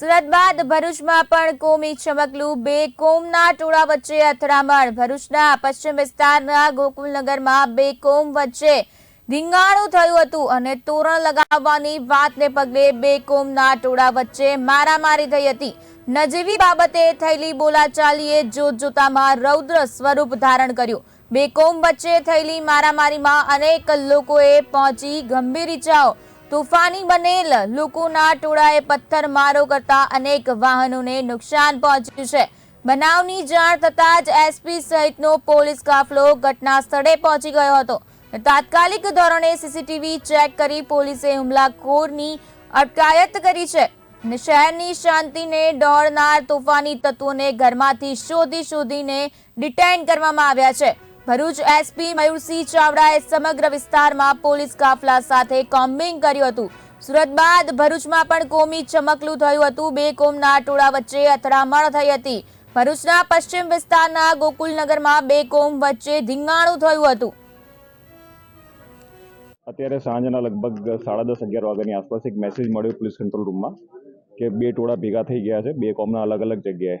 સુરત બાદ ભરૂચમાં પણ કોમી ચમકલું બે કોમના ટોળા વચ્ચે અથડામણ. ભરૂચના પશ્ચિમ વિસ્તારના ગોકુલનગરમાં બે કોમ વચ્ચે ધીંગાણું થયું હતું અને તોરણ લગાવવાની વાતને પગલે બે કોમના ટોળા વચ્ચે મારામારી થઈ હતી. નજીવી બાબતે થયેલી બોલાચાલીએ જોતજોતામાં રૌદ્ર સ્વરૂપ ધારણ કર્યું. બે કોમ વચ્ચે થયેલી મારામારીમાં અનેક લોકોએ પહોંચી ગંભીર ઇજાઓ તોફાની બનેલ, લોકોના ટોળાએ પથ્થરમારો કરતા અનેક વાહનોને નુકસાન પહોંચ્યું છે. બનાવની જાણ થતાં જ એસપી સહિતનો પોલીસ કાફલો ઘટના સ્થળે પહોંચી ગયો હતો. તાત્કાલિક ધોરણે સીસીટીવી ચેક કરી પોલીસે હુમલાખોરની અટકાયત કરી છે. શહેરની શાંતિને દોડનાર તોફાની તત્વોને ઘરમાંથી શોધી શોધીને ડિટેન કરવામાં આવ્યા છે. ભરૂચ એસપી મયુરસિંહ ચાવડાએ સમગ્ર વિસ્તારમાં પોલીસ કાફલા સાથે કોમ્બિંગ કર્યું હતું. સુરત બાદ ભરૂચમાં પણ કોમી ચમકલું થયું હતું. બે કોમના ટોળા વચ્ચે અથડામણ થઈ હતી. ભરૂચના પશ્ચિમ વિસ્તારના ગોકુલનગરમાં બે કોમ વચ્ચે ધીંગાણું થયું હતું. અત્યારે સાંજના લગભગ સાડા દસ અગિયાર વાગ્યાની આસપાસ એક મેસેજ મળ્યો પોલીસ કંટ્રોલ રૂમમાં કે બે ટોળા ભેગા થઈ ગયા છે. બે કોમના અલગ અલગ જગ્યાએ.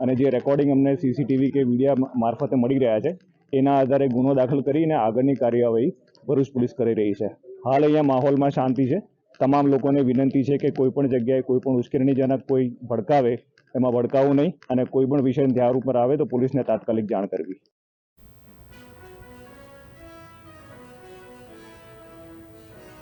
અને જે રેકોર્ડિંગ અમને સીસીટીવી કે મીડિયા મારફતે મળી રહ્યા છે, એના આધારે ગુનો દાખલ કરીને આગળની કાર્યવાહી ભરૂચ પોલીસ કરી રહી છે. હાલ અહીંયા માહોલમાં શાંતિ છે. તમામ લોકોને વિનંતી છે કે કોઈ પણ જગ્યાએ કોઈ પણ ઉશ્કેરણીજનક કોઈ ભડકાવે, એમાં ભડકાવું નહીં અને કોઈ પણ વિષય ધ્યાન ઉપર આવે તો પોલીસને તાત્કાલિક જાણ કરવી.